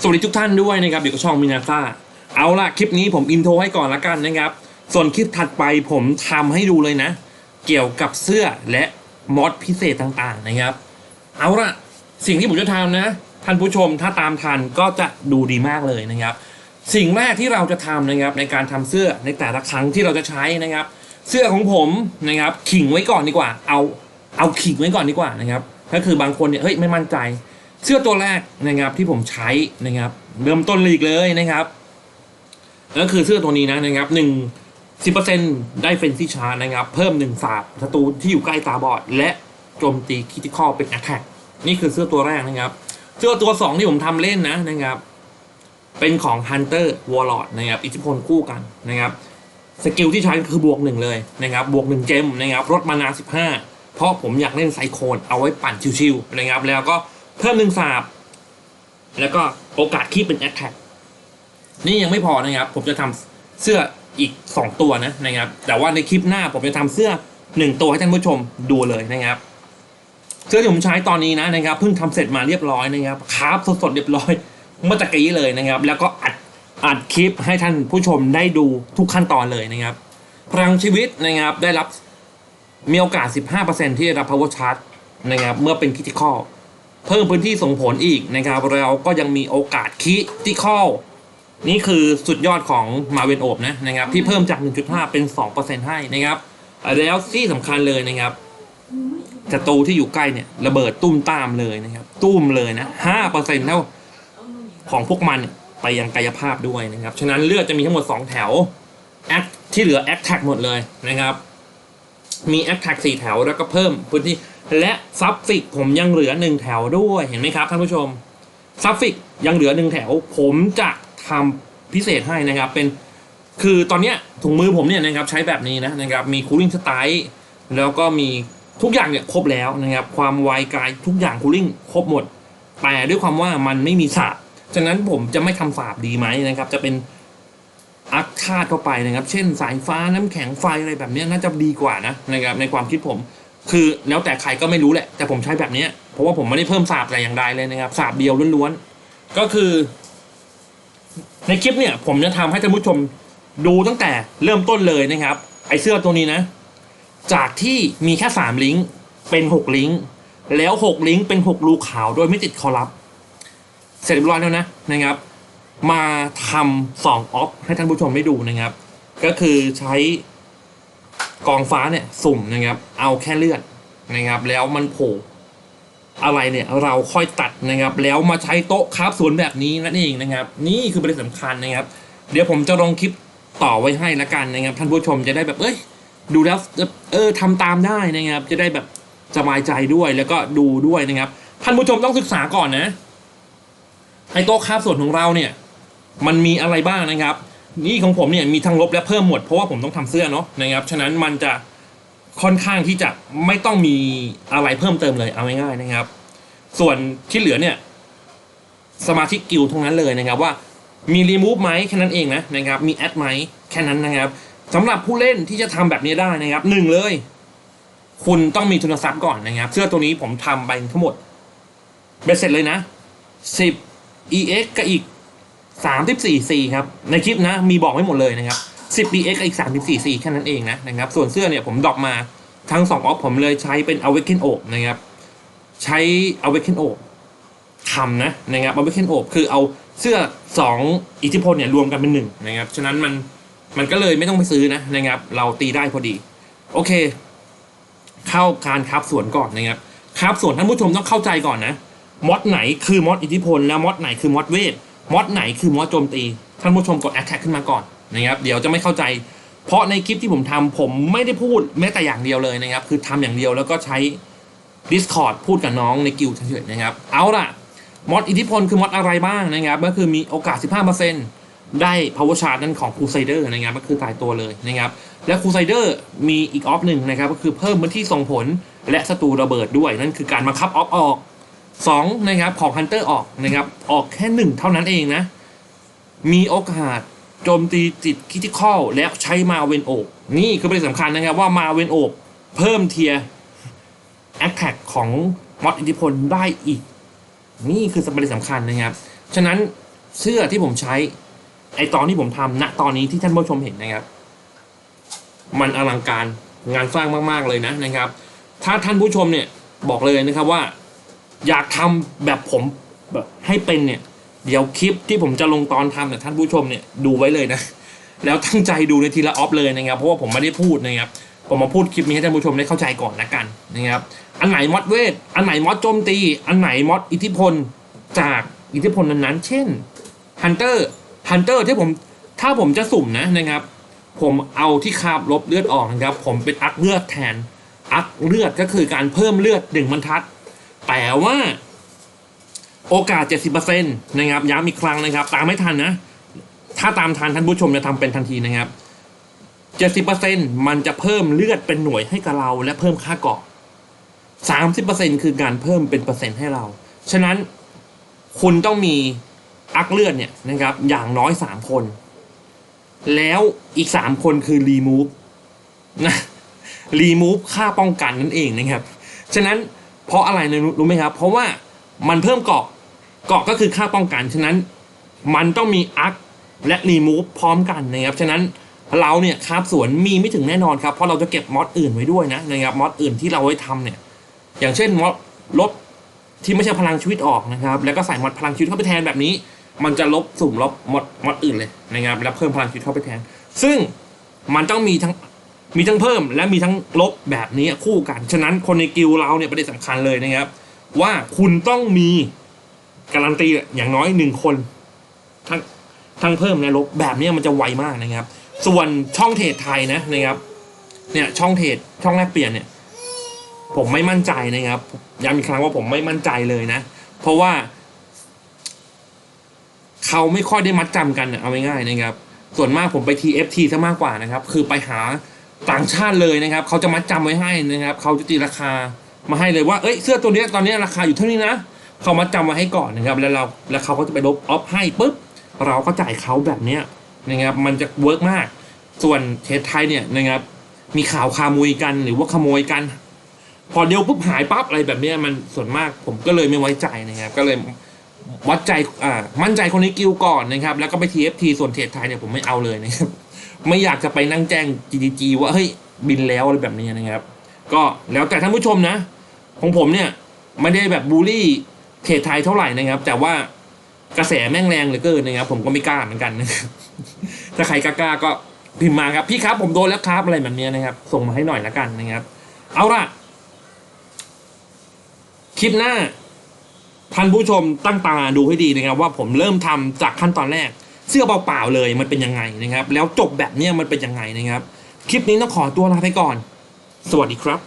สวัสดีทุกท่านด้วยนะครับอยู่กับช่องมินาซ่าเอาล่ะคลิปนี้ผมอินโทรให้ก่อนละกันนะครับ ส่วนคลิปถัดไปผมทำให้ดูเลยนะ เกี่ยวกับเสื้อและมอดพิเศษต่างๆนะครับ เอาล่ะสิ่งที่ผมจะทำนะท่านผู้ชมถ้าตามทันก็จะดูดีมากเลยนะครับ สิ่งแรกที่เราจะทำนะครับในการทำเสื้อในแต่ละครั้งที่เราจะใช้นะครับ เสื้อของผมนะครับขิงไว้ก่อนดีกว่า เอาเอาขิงไว้ก่อนดีกว่านะครับก็คือบางคนเนี่ยเฮ้ยไม่มั่นใจ เสื้อตัวแรกนะครับที่ผมใช้นะครับเริ่มต้นเลยอีกเลยนะครับก็คือเสื้อตัวนี้นะนะครับหนึ่งสิบเปอร์เซ็นได้เฟนซี่ชาร์นะครับ เพิ่มหนึ่งศาสตร์ศัตรูที่อยู่ใกล้ตาบอด และโจมตีคิติคอลเป็นแอ t แทกนี่คือเสื้อตัวแรกนะครับ เสื้อตัวสองที่ผมทำเล่นนะนะครับ เป็นของ Hunter Warlord นะครับ อิทธิพลคู่กันนะครับสกิลที่ใช้คือบวกหนึ่งเลยนะครับ บวกหนึ่งเจมนะครับลดมานาสิบห้าเพราะผมอยากเล่นไซโคนเอาไว้ปั่นชิวๆนะครับแล้วก็ เพิ่มหนึ่งสาบ แล้วก็โอกาสคีบเป็นแอ t แทกนี่ยังไม่พอนะครับ ผมจะทำเสื้ออีกสองตัวนะนะครับ แต่ว่าในคลิปหน้าผมจะทำเสื้อหนึ่งตัวให้ท่านผู้ชมดูเลยนะครับ เสื้อที่ผมใช้ตอนนี้นะนะครับเพิ่งทำเสร็จมาเรียบร้อยนะครับคราฟสดๆเรียบร้อยเมื่อตะกี้เลยนะครับ แล้วก็อัดอัดคลิปให้ท่านผู้ชมได้ดูทุกขั้นตอนเลยนะครับพลังชีวิตนะครับได้รับมีโอกาส 15%ที่จะรับ power charge นะครับเมื่อเป็น critical เพิ่มพื้นที่ส่งผลอีกนะครับเราก็ยังมีโอกาส critical นี่คือสุดยอดของมาเวนโอบนะนะครับ ที่เพิ่มจาก 1.5 เป็น 2%ให้นะครับ แล้วที่สำคัญเลยนะครับศัตรูที่อยู่ใกล้เนี่ยระเบิดตุ้มตามเลยนะครับ ตุ้มเลยนะห้าเปอร์เซ็นต์เท่าของพวกมันไปยังกายภาพด้วยนะครับ ฉะนั้นเลือดจะมีทั้งหมด 2 แถวแอคที่เหลือแอคแท็กหมดเลยนะครับ มีแอคแท็กสี่แถวแล้วก็เพิ่มพื้นที่ และซับฟิกผมยังเหลือหนึ่งแถวด้วยเห็นไหมครับท่านผู้ชมซับฟิกยังเหลือหนึ่งแถว ผมจะทำพิเศษให้นะครับเป็นคือตอนเนี้ยถุงมือผมเนี่ยนะครับใช้แบบนี้นะนะครับมีคูลิ่งสไตล์แล้วก็มีทุกอย่างเนี่ยครบแล้วนะครับความไวกายทุกอย่างคูลิ่งครบหมด แต่ด้วยความว่ามันไม่มีสาบฉะนั้นผมจะไม่ทำสาบดีไหมนะครับจะเป็นอักชาติเข้าไปนะครับ เช่นสายฟ้าน้ำแข็งไฟอะไรแบบนี้น่าจะดีกว่านะนะครับในความคิดผม คือแล้วแต่ใครก็ไม่รู้แหละ แต่ผมใช้แบบนี้เพราะว่าผมไม่ได้เพิ่มสาบอะไรอย่างใดเลยนะครับสาบเดียวล้วนๆ ก็คือ ในคลิปเนี่ย ผมจะทำให้ท่านผู้ชมดูตั้งแต่เริ่มต้นเลยนะครับ ไอเสื้อตัวนี้นะ จากที่มีแค่สามลิงก์เป็นหกลิงก์แล้วหกลิงก์เป็นหกรูขาวโดยไม่ติดคอลับ เสร็จเรียบร้อยแล้วนะนะครับ มาทำสองออฟให้ท่านผู้ชมได้ดูนะครับ ก็คือใช้ กองฟ้าเนี่ยสุ่มนะครับ เอาแค่เลือดนะครับ แล้วมันโผล่อะไรเนี่ยเราค่อยตัดนะครับ แล้วมาใช้โต๊ะคราฟสวนแบบนี้นั่นเองนะครับ นี่คือประเด็นสำคัญนะครับ เดี๋ยวผมจะลงคลิปต่อไว้ให้ละกันนะครับ ท่านผู้ชมจะได้แบบเอ้ย ดูแล้วเออทำตามได้นะครับ จะได้แบบสบายใจด้วยแล้วก็ดูด้วยนะครับ ท่านผู้ชมต้องศึกษาก่อนนะไอโต๊ะคาบส่วนของเราเนี่ย มันมีอะไรบ้างนะครับ นี่ของผมเนี่ยมีทั้งลบและเพิ่มหมดเพราะว่าผมต้องทำเสื้อเนาะนะครับ ฉะนั้นมันจะค่อนข้างที่จะไม่ต้องมีอะไรเพิ่มเติมเลยเอาง่ายๆนะครับ ส่วนที่เหลือเนี่ย สมาชิกกิลทั้งนั้นเลยนะครับว่ามีรีมูฟไหมแค่นั้นเองนะนะครับ มีแอดไหมแค่นั้นนะครับสำหรับผู้เล่นที่จะทำแบบนี้ได้นะครับหนึ่งเลย คุณต้องมีทุนทรัพย์ก่อนนะครับ เสื้อตัวนี้ผมทำไปทั้งหมดเบ็ดเสร็จเลยนะสิบ ex กับอีก สามสิบสี่สี่ครับ ในคลิปนะ มีบอกไว้หมดเลยนะครับสิบ ex กับอีกสามสิบสี่สี่แค่นั้นเองนะนะครับ ส่วนเสื้อเนี่ยผมดรอปมาทั้งสองออฟผมเลยใช้เป็น awaken o นะครับ ใช้ awaken o ทำนะนะครับ awaken o คือเอาเสื้อสองอิทธิพลเนี่ยรวมกันเป็นหนึ่งนะครับ ฉะนั้นมันมันก็เลยไม่ต้องไปซื้อนะนะครับ เราตีได้พอดี โอเค เข้าการครับส่วนก่อนนะครับคับสวนท่านผู้ชมต้องเข้าใจก่อนนะมอดไหนคือมอดอิทธิพล แล้วมอดไหนคือมอดเวท มอดไหนคือมอดโจมตี ท่านผู้ชมกดแอคแท็กขึ้นมาก่อนนะครับเดี๋ยวจะไม่เข้าใจ เพราะในคลิปที่ผมทำผมไม่ได้พูดแม้แต่อย่างเดียวเลยนะครับ คือทำอย่างเดียวแล้วก็ใช้ Discord พูดกับน้องในกิลด์เฉยๆนะครับ เอาล่ะมอดอิทธิพลคือมอดอะไรบ้างนะครับก็คือมีโอกาส 15%ได้ power charge นั่นของ Crusader นะครับก็คือตายตัวเลยนะครับและ Crusader มีอีกออฟหนึ่งนะครับก็คือเพิ่มพื้นที่ส่งผลและศัตรูระเบิดด้วยนั่นคือการบังคับออฟออก 2นะครับของ Hunter ออกนะครับออกแค่หนึ่งเท่านั้นเองนะ มีโอกาสโจมตีจิตคิติคอลและใช้มาเวนโอบนี่คือประเด็นสำคัญนะครับว่ามาเวนโอบเพิ่มเทียแอคแท็กของมอดอิทธิพลได้อีก นี่คือประเด็นสำคัญนะครับ ฉะนั้นเสื้อที่ผมใช้ไอตอนที่ผมทำณตอนนี้ที่ท่านผู้ชมเห็นนะครับ มันอลังการงานสร้างมาก ๆ เลยนะนะครับ ถ้าท่านผู้ชมเนี่ยบอกเลยนะครับว่า อยากทำแบบผมแบบให้เป็นเนี่ย เดี๋ยวคลิปที่ผมจะลงตอนทำเนี่ยท่านผู้ชมเนี่ยดูไว้เลยนะ แล้วตั้งใจดูในทีละออฟเลยนะครับ เพราะว่าผมไม่ได้พูดนะครับ ผมมาพูดคลิปนี้ให้ท่านผู้ชมได้เข้าใจก่อนละกันนะครับ อันไหนมอดเวท อันไหนมอดโจมตี อันไหนมอดอิทธิพลจากอิทธิพลนั้นๆ เช่นฮันเตอร์ฮันเตอร์ที่ผมถ้าผมจะสุ่มนะนะครับ ผมเอาที่คาบลบเลือดออกนะครับ ผมเป็นอักเลือดแทน อักเลือดก็คือการเพิ่มเลือดหนึ่งบรรทัด แต่ว่าโอกาส 70%นะครับย้ำอีกครั้งนะครับ ตามไม่ทันนะ ถ้าตามทันท่านผู้ชมจะทำเป็นทันทีนะครับ 70%มันจะเพิ่มเลือดเป็นหน่วยให้กับเรา และเพิ่มค่าเกาะ 30%คือการเพิ่มเป็นเปอร์เซ็นต์ให้เรา ฉะนั้นคุณต้องมีอักเลือดเนี่ยนะครับ อย่างน้อย 3 คน แล้วอีก 3 คนคือรีมูฟนะรีมูฟค่าป้องกันนั่นเองนะครับ ฉะนั้น เพราะอะไรนรู้รู้ไหมครับ เพราะว่ามันเพิ่มเกาะเกาะก็คือค่าป้องกัน ฉะนั้น มันต้องมีอักและรีมูฟพร้อมกันนะครับ ฉะนั้นเราเนี่ยคาบสวนมีไม่ถึงแน่นอนครับ เพราะเราจะเก็บมอดอื่นไว้ด้วยนะนะครับมอดอื่นที่เราไว้ทำเนี่ย อย่างเช่นมอดลบที่ไม่ใช่พลังชีวิตออกนะครับ แล้วก็ใส่มอดพลังชีวิตเข้าไปแทนแบบนี้ มันจะลบสุ่มลบมอดมอดอื่นเลยนะครับแล้วเพิ่มพลังชีวิตเข้าไปแทน ซึ่งมันต้องมีทั้ง มีทั้งเพิ่มและมีทั้งลบแบบนี้คู่กัน ฉะนั้นคนในกิลเราเนี่ยประเด็นสำคัญเลยนะครับ ว่าคุณต้องมีการันตีอย่างน้อยหนึ่งคน ทั้งทั้งเพิ่มและลบแบบนี้มันจะไวมากนะครับ ส่วนช่องเทรดไทยนะนะครับเนี่ยช่องเทรดช่องแลกเปลี่ยนเนี่ย ผมไม่มั่นใจนะครับย้ำอีกครั้งว่าผมไม่มั่นใจเลยนะ เพราะว่า เขาไม่ค่อยได้มัดจำกันอะเอาง่ายๆนะครับ ส่วนมากผมไป TFT ซะมากกว่านะครับ คือไปหา ต่างชาติเลยนะครับเขาจะมัดจำไว้ให้นะครับเขาจะตีราคามาให้เลยว่าเอ้ยเสื้อตัวนี้ตอนนี้ราคาอยู่เท่านี้นะเขามัดจำไว้ให้ก่อนนะครับแล้วเราแล้วเขาก็จะไปลบออฟให้ปุ๊บเราก็จ่ายเขาแบบเนี้ยนะครับมันจะเวิร์กมาก ส่วนเทสไทยเนี่ยนะครับมีข่าวคามุยกันหรือว่าขโมยกัน พอเดียวปุ๊บหายปั๊บอะไรแบบนี้มันส่วนมากผมก็เลยไม่ไว้ใจนะครับ ก็เลยวัดใจอ่ามั่นใจคนในกิลก่อนนะครับ แล้วก็ไป TFT ส่วนเทรดไทยเนี่ยผมไม่เอาเลยนะครับ ไม่อยากจะไปนั่งแจ้ง GTG ว่าเฮ้ยบินแล้วอะไรแบบนี้นะครับ ก็แล้วแต่ท่านผู้ชมนะ ของผมเนี่ยไม่ได้แบบบูลลี่เทรดไทยเท่าไหร่นะครับ แต่ว่ากระแสแม่งแรงเหลือเกินนะครับ ผมก็ไม่กล้าเหมือนกันนะถ้าใครกล้าก็พิมพ์มาครับพี่ครับผมโดนแล้วครับอะไรแบบนี้นะครับ ส่งมาให้หน่อยละกันนะครับ เอาล่ะคลิปหน้าท่านผู้ชมตั้งตาดูให้ดีนะครับ ว่าผมเริ่มทำจากขั้นตอนแรก เสื้อเปล่าๆเลยมันเป็นยังไงนะครับ แล้วจบแบบเนี้ยมันเป็นยังไงนะครับ คลิปนี้ต้องขอตัวลาไปก่อน สวัสดีครับ